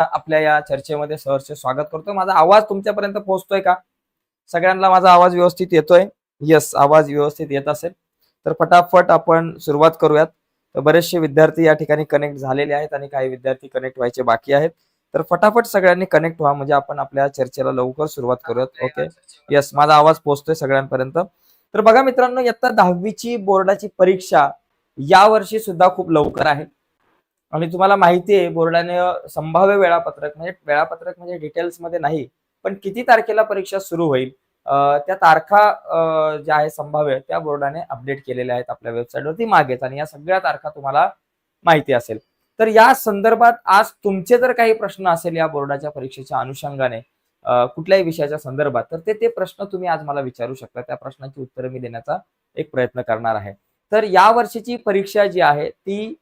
आपल्या या चर्चेमध्ये सहर्ष स्वागत करतो माझा आवाज तुमच्यापर्यंत पोहोचतोय का? सगळ्यांना माझा आवाज व्यवस्थित येतोय? येस आवाज व्यवस्थित येत असेल. तर फटाफट आपण सुरुवात करूयात. तर बरेचसे विद्यार्थी या ठिकाणी कनेक्ट झालेले आहेत आणि काही विद्यार्थी कनेक्ट व्हायचे बाकी आहेत. तर फटाफट सगळ्यांनी कनेक्ट व्हा म्हणजे आपण आपल्या चर्चेला लवकर सुरुवात करूयात. ओके येस माझा आवाज पोहोचतोय सगळ्यांपर्यंत. तर बघा मित्रांनो इयत्ता दहावीची बोर्डाची परीक्षा या वर्षी सुद्धा खूप लवकर आहे. आणि तुम्हाला माहिती आहे बोर्डाने संभाव्य वेळापत्रक म्हणजे वेळापत्रक म्हणजे डिटेल्समध्ये नाही पण किती तारखेला परीक्षा सुरू होईल त्या तारखा ज्या आहे संभाव्य त्या बोर्डाने अपडेट केलेल्या आहेत आपल्या वेबसाईटवरती मागेच आणि या सगळ्या तारखा तुम्हाला माहिती असेल. तर या संदर्भात आज तुमचे जर काही प्रश्न असेल या बोर्डाच्या परीक्षेच्या अनुषंगाने कुठल्याही विषयाच्या संदर्भात तर ते ते प्रश्न तुम्ही आज मला विचारू शकता. त्या प्रश्नाची उत्तरं मी देण्याचा एक प्रयत्न करणार आहे. तर या वर्षीची परीक्षा जी आहे ती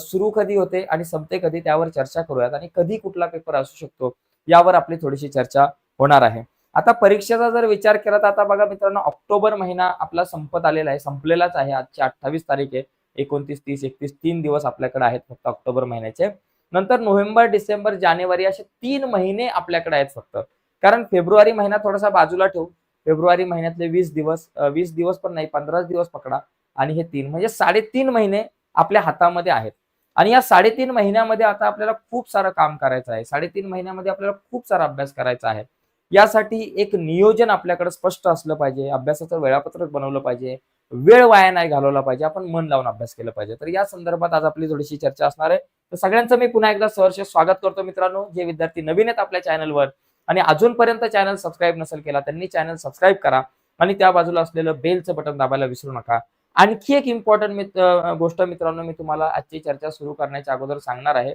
सुरू कधी होते आणि संपते कधी त्यावर चर्चा करूयात आणि कधी कुठला पेपर असू शकतो यावर आपली थोडीशी चर्चा होणार आहे. आता परीक्षेचा जर विचार केला तर आता बघा मित्रांनो ऑक्टोबर महिना आपला संपत आलेला आहे संपलेलाच आहे. आजची अठ्ठावीस तारीख आहे. एकोणतीस तीस एकतीस तीन दिवस आपल्याकडे आहेत फक्त ऑक्टोबर महिन्याचे. नंतर नोव्हेंबर डिसेंबर जानेवारी असे तीन महिने आपल्याकडे आहेत फक्त. कारण फेब्रुवारी महिना थोडासा बाजूला ठेवू. फेब्रुवारी महिन्यातले वीस दिवस वीस दिवस पण नाही पंधराच दिवस पकडा आणि हे तीन म्हणजे साडेतीन महिने आपल्या हातामध्ये आहेत. आणि या साडेतीन महिन्यामध्ये आता आपल्याला खूप सारं काम करायचं आहे. साडेतीन महिन्यामध्ये आपल्याला खूप सारा अभ्यास करायचा आहे. यासाठी एक नियोजन आपल्याकडे स्पष्ट असलं पाहिजे. अभ्यासाचं वेळापत्रक बनवलं पाहिजे. वेळ वाया नाही घालवला पाहिजे. आपण मन लावून अभ्यास केला पाहिजे. तर या संदर्भात आज आपली थोडीशी चर्चा असणार आहे. तर सगळ्यांचं मी पुन्हा एकदा सहर्ष स्वागत करतो मित्रांनो. जे विद्यार्थी नवीन आहेत आपल्या चॅनलवर आणि अजूनपर्यंत चॅनल सबस्क्राईब नसेल केला त्यांनी चॅनल सबस्क्राईब करा आणि त्या बाजूला असलेलं बेलचं बटन दाबायला विसरू नका. आणखी एक इम्पॉर्टंट गोष्ट मित्रांनो मी तुम्हाला आजची चर्चा सुरू करण्याच्या अगोदर सांगणार आहे.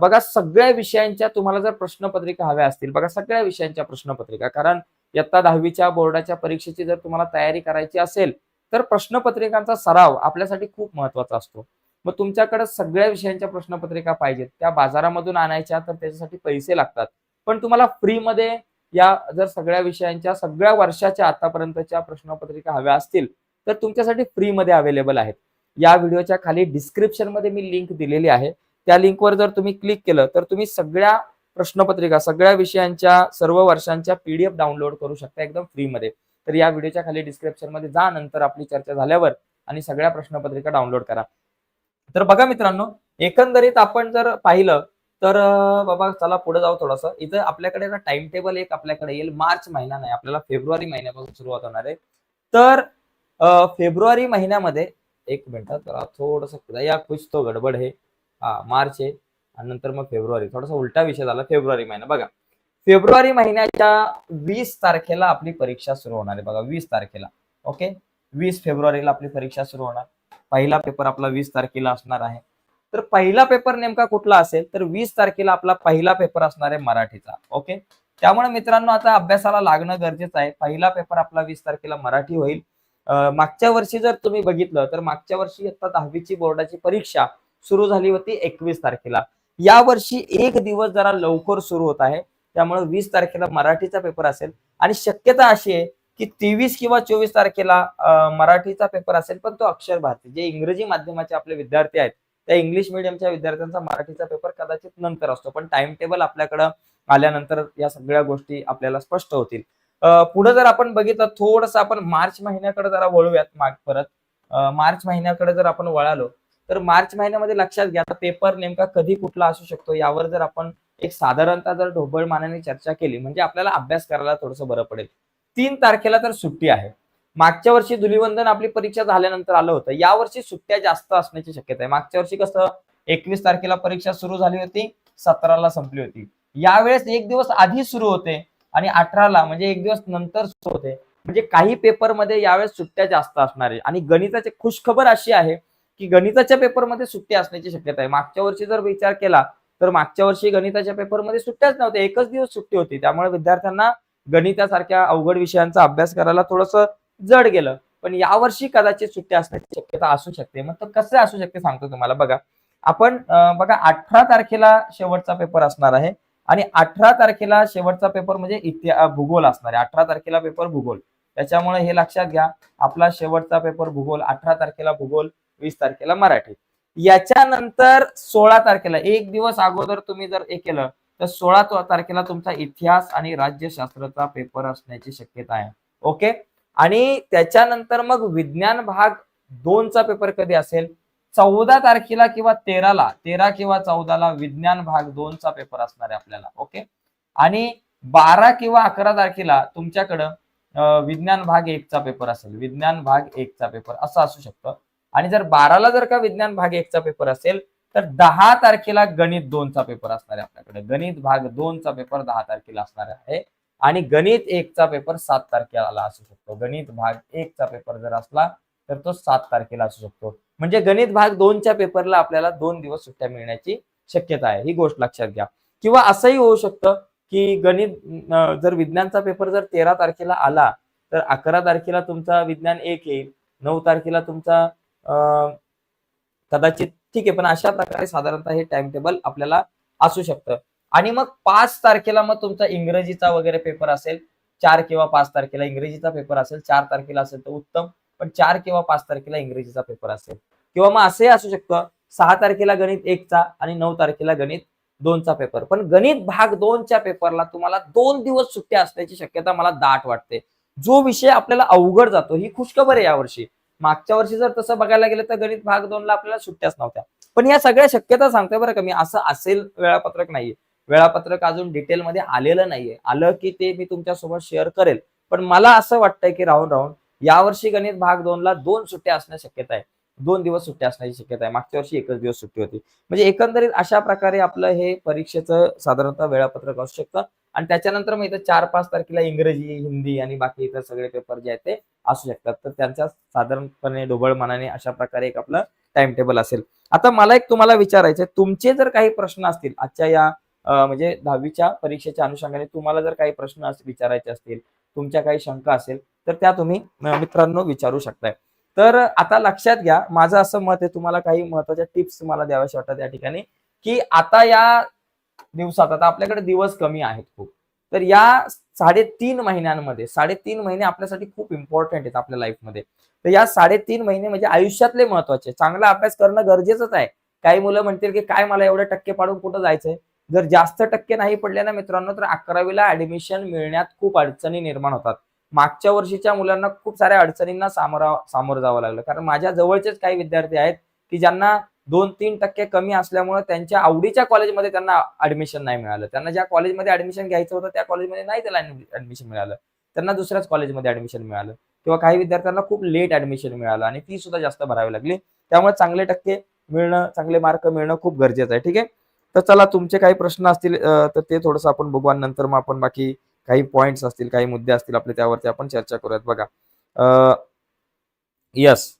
बघा सगळ्या विषयांच्या तुम्हाला जर प्रश्नपत्रिका हव्या असतील बघा सगळ्या विषयांच्या प्रश्नपत्रिका कारण इयत्ता दहावीच्या बोर्डाच्या परीक्षेची जर तुम्हाला तयारी करायची असेल तर प्रश्नपत्रिकांचा सराव आपल्यासाठी खूप महत्त्वाचा असतो. मग तुमच्याकडे सगळ्या विषयांच्या प्रश्नपत्रिका पाहिजेत. त्या बाजारामधून आणायच्या तर त्याच्यासाठी पैसे लागतात. पण तुम्हाला फ्रीमध्ये या जर सगळ्या विषयांच्या सगळ्या वर्षाच्या आतापर्यंतच्या प्रश्नपत्रिका हव्या असतील तर तुमच्यासाठी फ्रीमध्ये अवेलेबल आहेत. या व्हिडिओच्या खाली डिस्क्रिप्शनमध्ये मी लिंक दिलेली आहे. त्या लिंकवर जर तुम्ही क्लिक केलं तर तुम्ही सगळ्या प्रश्नपत्रिका सगळ्या विषयांच्या सर्व वर्षांच्या पीडीएफ डाउनलोड करू शकता एकदम फ्रीमध्ये. तर या व्हिडिओच्या खाली डिस्क्रिप्शनमध्ये जा नंतर आपली चर्चा झाल्यावर आणि सगळ्या प्रश्नपत्रिका डाउनलोड करा. तर बघा मित्रांनो एकंदरीत आपण जर पाहिलं तर बाबा चला पुढे जाऊ थोडस. इथं आपल्याकडे टाइम टेबल एक आपल्याकडे येईल. मार्च महिना नाही आपल्याला फेब्रुवारी महिन्यापासून सुरुवात होणार आहे. तर फेब्रुवारी महिन्यामध्ये एक मिनिटात जरा थोडस या कुछ तो गडबड हे. हा मार्च आहे आणि नंतर मग फेब्रुवारी. थोडासा उलटा विषय झाला फेब्रुवारी महिना. बघा फेब्रुवारी महिन्याच्या वीस तारखेला आपली परीक्षा सुरू होणार आहे. बघा वीस तारखेला. ओके? वीस फेब्रुवारीला आपली परीक्षा सुरू होणार. पहिला पेपर आपला वीस तारखेला असणार आहे. तर पहिला पेपर नेमका कुठला असेल? तर वीस तारखेला आपला पहिला पेपर असणार आहे मराठीचा. ओके? त्यामुळे मित्रांनो आता अभ्यासाला लागणं गरजेचं आहे. पहिला पेपर आपला वीस तारखेला मराठी होईल. मागच्या वर्षी जर तुम्ही बघितलं तर मागच्या वर्षी आता दहावीची बोर्डाची परीक्षा सुरू झाली होती एकवीस तारखेला. या वर्षी एक दिवस जरा लवकर सुरू होत आहे. त्यामुळे वीस तारखेला मराठीचा पेपर असेल. आणि शक्यता अशी आहे की तेवीस किंवा चोवीस तारखेला मराठीचा पेपर असेल पण तो अक्षर भारती जे इंग्रजी माध्यमाचे आपले विद्यार्थी आहेत त्या इंग्लिश मिडियमच्या विद्यार्थ्यांचा मराठीचा पेपर कदाचित नंतर असतो. पण टाइम टेबल आपल्याकडं आल्यानंतर या सगळ्या गोष्टी आपल्याला स्पष्ट होतील. पुढे जर आपण बघितलं थोडस आपण मार्च महिन्याकडे जरा वळूयात माग परत. मार्च महिन्याकडे जर आपण वळालो तर मार्च महिन्यामध्ये लक्षात घ्या आता पेपर नेमका कधी कुठला असू शकतो यावर जर आपण एक साधारणतः जर ढोबळ मानाने चर्चा केली म्हणजे आपल्याला अभ्यास करायला थोडंसं बरं पडेल. तीन तारखेला तर सुट्टी आहे. मागच्या वर्षी धुलीवंदन आपली परीक्षा झाल्यानंतर आलं होतं. या वर्षी सुट्ट्या जास्त असण्याची शक्यता आहे. मागच्या वर्षी कसं एकवीस तारखेला परीक्षा सुरू झाली होती सतराला संपली होती. यावेळेस एक दिवस आधी सुरू होते. आणि अठराला म्हणजे एक दिवस नंतर होते. म्हणजे काही पेपरमध्ये यावेळेस सुट्ट्या जास्त असणार आहे. आणि गणिताची खुशखबर अशी आहे की गणिताच्या पेपरमध्ये सुट्टी असण्याची शक्यता आहे. मागच्या वर्षी जर विचार केला तर मागच्या वर्षी गणिताच्या पेपरमध्ये सुट्ट्याच नव्हत्या. एकच दिवस सुट्टी होती. त्यामुळे विद्यार्थ्यांना गणितासारख्या अवघड विषयांचा अभ्यास करायला थोडंसं जड गेलं. पण यावर्षी कदाचित सुट्टी असण्याची शक्यता असू शकते. मग तर कसं असू शकते सांगतो तुम्हाला. बघा. आपण बघा अठरा तारखेला शेवटचा पेपर असणार आहे. आणि अठरा तारखेला शेवटचा पेपर म्हणजे इतिहा भूगोल असणार आहे. अठरा तारखेला पेपर भूगोल. त्याच्यामुळे हे लक्षात घ्या आपला शेवटचा पेपर भूगोल अठरा तारखेला भूगोल वीस तारखेला मराठी. याच्यानंतर सोळा तारखेला एक दिवस अगोदर तुम्ही जर हे केलं तर सोळा तारखेला तुमचा इतिहास आणि राज्यशास्त्राचा पेपर असण्याची शक्यता आहे. ओके? आणि त्याच्यानंतर मग विज्ञान भाग दोनचा पेपर कधी असेल? चौदा तारखेला किंवा तेराला तेरा किंवा चौदाला विज्ञान भाग दोनचा पेपर असणार आहे आपल्याला ओके आणि बारा किंवा अकरा तारखेला तुमच्याकडं विज्ञान भाग एकचा पेपर असेल विज्ञान भाग एकचा पेपर असं असू शकतं. आणि जर बाराला जर का विज्ञान भाग एकचा पेपर असेल तर दहा तारखेला गणित दोनचा पेपर असणार आहे आपल्याकडे. गणित भाग दोनचा पेपर दहा तारखेला असणार आहे. आणि गणित एकचा पेपर सात तारखेला असू शकतो. गणित भाग एकचा पेपर जर असला तर तो सात तारखेला असू शकतो. म्हणजे गणित भाग दोनच्या पेपरला आपल्याला दोन दिवस सुट्ट्या मिळण्याची शक्यता आहे. ही गोष्ट लक्षात घ्या. किंवा असंही होऊ शकतं की गणित जर विज्ञानचा पेपर जर तेरा तारखेला आला तर अकरा तारखेला तुमचा विज्ञान एक येईल नऊ तारखेला तुमचा कदाचित ठीक आहे पण अशा प्रकारे साधारणतः हे टाइम टेबल आपल्याला असू शकतं. आणि मग पाच तारखेला मग तुमचा इंग्रजीचा वगैरे पेपर असेल चार किंवा पाच तारखेला इंग्रजीचा पेपर असेल चार तारखेला असेल तर उत्तम. पण चार किंवा पाच तारखेला इंग्रजीचा पेपर असेल. किंवा मग असंही असू शकतं सहा तारखेला गणित एकचा आणि नऊ तारखेला गणित दोनचा पेपर पण गणित भाग दोनच्या पेपरला तुम्हाला दोन दिवस सुट्ट्या असण्याची शक्यता मला दाट वाटते. जो विषय आपल्याला अवघड जातो ही खुशखबर आहे यावर्षी. मागच्या वर्षी जर तसं बघायला गेलं तर गणित भाग दोनला आपल्याला सुट्ट्याच नव्हत्या. पण या सगळ्या शक्यता सांगतोय बरं का मी असं असेल वेळापत्रक नाहीये. वेळापत्रक अजून डिटेलमध्ये आलेलं नाहीये. आलं की ते मी तुमच्यासोबत शेअर करेल. पण मला असं वाटतंय की राहून राहून यावर्षी गणित भाग दोनला दोन सुट्ट्या असण्याची शक्यता आहे. दोन दिवस सुट्ट्या असण्याची शक्यता आहे. मागच्या वर्षी एकच दिवस सुट्टी होती. म्हणजे एकंदरीत अशा प्रकारे आपलं हे परीक्षेचं साधारणतः वेळापत्रक असू शकतं. आणि त्याच्यानंतर मग इथं चार पाच तारखेला इंग्रजी हिंदी आणि बाकी इतर सगळे पेपर जे आहेत ते असू शकतात. तर त्यांच्या साधारणपणे ढोबळ मनाने अशा प्रकारे एक आपलं टाइम टेबल असेल. आता मला एक तुम्हाला विचारायचं तुमचे जर काही प्रश्न असतील आजच्या या म्हणजे दहावीच्या परीक्षेच्या अनुषंगाने तुम्हाला जर काही प्रश्न विचारायचे असतील तुमच्या काही शंका असेल तर त्या तुम्ही मित्रांनो विचारू शकताय. तर आता लक्षात घ्या माझं असं मत आहे तुम्हाला काही महत्त्वाच्या टिप्स मला द्याव्याशा वाटतात या ठिकाणी की आता या दिवसात आता आपल्याकडे दिवस कमी आहेत खूप. तर या साडेतीन महिन्यांमध्ये साडेतीन महिने आपल्यासाठी खूप इम्पॉर्टंट आहेत आपल्या लाईफमध्ये तर या साडेतीन महिने म्हणजे आयुष्यातले महत्त्वाचे चांगला अभ्यास करणं गरजेचंच आहे. काही मुलं म्हणतील की काय मला एवढे टक्के पाडून कुठं जायचंय? जर जास्त टक्के नाही पडले ना मित्रांनो तर अकरावीला ऍडमिशन मिळण्यात खूप अडचणी निर्माण होतात. मागच्या वर्षीच्या मुलांना खूप साऱ्या अडचणींना सामोरा सामोरं जावं लागलं. कारण माझ्या जवळचेच काही विद्यार्थी आहेत की ज्यांना दोन तीन टक्के कमी असल्यामुळे त्यांच्या आवडीच्या कॉलेजमध्ये त्यांना ऍडमिशन नाही मिळालं. त्यांना ज्या कॉलेजमध्ये ऍडमिशन घ्यायचं होतं त्या कॉलेजमध्ये नाही त्याला ऍडमिशन मिळालं. त्यांना दुसऱ्याच कॉलेजमध्ये ऍडमिशन मिळालं. किंवा काही विद्यार्थ्यांना खूप लेट ऍडमिशन मिळालं आणि फी सुद्धा जास्त भरावी लागली. त्यामुळे चांगले टक्के मिळणं चांगले मार्क मिळणं खूप गरजेचं आहे. ठीक आहे? तर चला तुमचे काही प्रश्न असतील तर ते थोडंसं आपण बघू आणि नंतर मग आपण बाकी काही पॉइंट्स असतील काही मुद्दे असतील आपले त्यावरती आपण चर्चा करूयात. बघा यस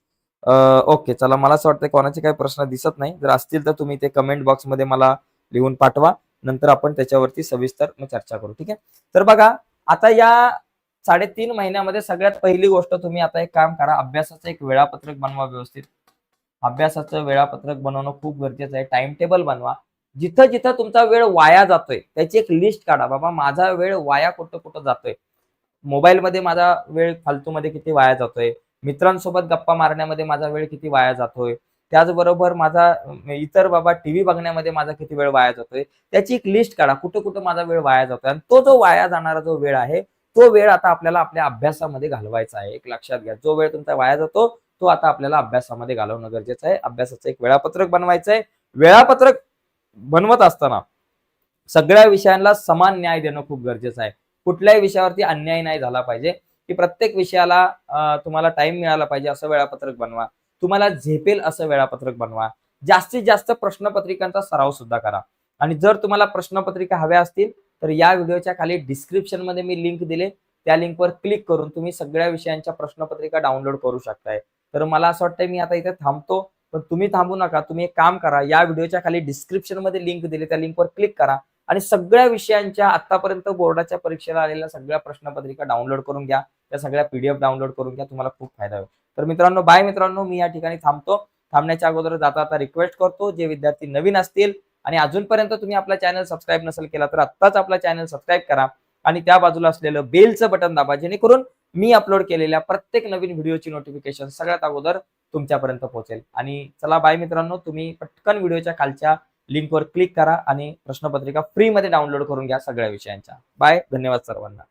ओके चला मला असं वाटतं कोणाचे काही प्रश्न दिसत नाही. जर असतील तर तुम्ही ते कमेंट बॉक्समध्ये मला लिहून पाठवा. नंतर आपण त्याच्यावरती सविस्तर मग चर्चा करू ठीक आहे? तर बघा आता या साडेतीन महिन्यामध्ये सगळ्यात पहिली गोष्ट तुम्ही आता एक काम करा अभ्यासाचं एक वेळापत्रक बनवा व्यवस्थित. अभ्यासाचं वेळापत्रक बनवणं खूप गरजेचं आहे. टाइम टेबल बनवा. जिथं जिथं तुमचा वेळ वाया जातोय त्याची एक लिस्ट काढा. बाबा माझा वेळ वाया कुठं कुठं जातोय? मोबाईलमध्ये माझा वेळ फालतूमध्ये किती वाया जातोय? मित्रांसोबत गप्पा मारण्यामध्ये माझा वेळ किती वाया जातोय? त्याचबरोबर माझा इतर बाबा टीव्ही बघण्यामध्ये माझा किती वेळ वाया जातोय? त्याची एक लिस्ट काढा. कुठं कुठं माझा वेळ वाया जातोय? आणि तो जो वाया जाणारा जो वेळ आहे तो वेळ आता आपल्याला आपल्या अभ्यासामध्ये घालवायचा आहे. एक लक्षात घ्या. जो वेळ तुमचा वाया जातो तो आता आपल्याला अभ्यासामध्ये घालवणं गरजेचं आहे. अभ्यासाचं एक वेळापत्रक बनवायचं आहे. वेळापत्रक बनवत असताना सगळ्या विषयांना समान न्याय देणं खूप गरजेचं आहे. कुठल्याही विषयावरती अन्याय नाही झाला पाहिजे. की प्रत्येक विषयाला तुम्हाला टाइम मिळाला पाहिजे असं वेळापत्रक बनवा. तुम्हाला झेपेल असं वेळापत्रक बनवा. जास्तीत जास्त प्रश्नपत्रिकांचा सराव सुद्धा करा. आणि जर तुम्हाला प्रश्नपत्रिका हव्या असतील तर या व्हिडिओच्या खाली डिस्क्रिप्शनमध्ये मी लिंक दिले. त्या लिंकवर क्लिक करून तुम्ही सगळ्या विषयांच्या प्रश्नपत्रिका डाउनलोड करू शकताय. तर मला असं वाटतं मी आता इथे थांबतो. पण तुम्ही थांबू नका तुम्ही एक काम करा या व्हिडिओच्या खाली डिस्क्रिप्शनमध्ये लिंक दिली त्या लिंकवर क्लिक करा आणि सगळ्या विषयांच्या आतापर्यंत बोर्डाच्या परीक्षेला आलेल्या सगळ्या प्रश्नपत्रिका डाउनलोड करून घ्या त्या सगळ्या पीडीएफ डाउनलोड करून घ्या तुम्हाला खूप फायदा होईल. तर मित्रांनो बाय मित्रांनो मी या ठिकाणी थांबतो. थांबण्याच्या अगोदर जाता आता रिक्वेस्ट करतो जे विद्यार्थी नवीन असतील आणि अजूनपर्यंत तुम्ही आपला चॅनल सबस्क्राईब नसेल केला तर आत्ताच आपला चॅनल सबस्क्राईब करा आणि त्या बाजूला असलेलं बेलचं बटन दाबा जेणेकरून मी अपलोड केलेल्या प्रत्येक नवीन व्हिडिओची नोटिफिकेशन सगळ्यात अगोदर तुमच्यापर्यंत पोहोचेल. आणि चला बाय मित्रांनो तुम्ही पटकन व्हिडिओच्या खालच्या लिंकवर क्लिक करा आणि प्रश्नपत्रिका फ्रीमध्ये डाउनलोड करून घ्या सगळ्या विषयांच्या. बाय धन्यवाद सर्वांना.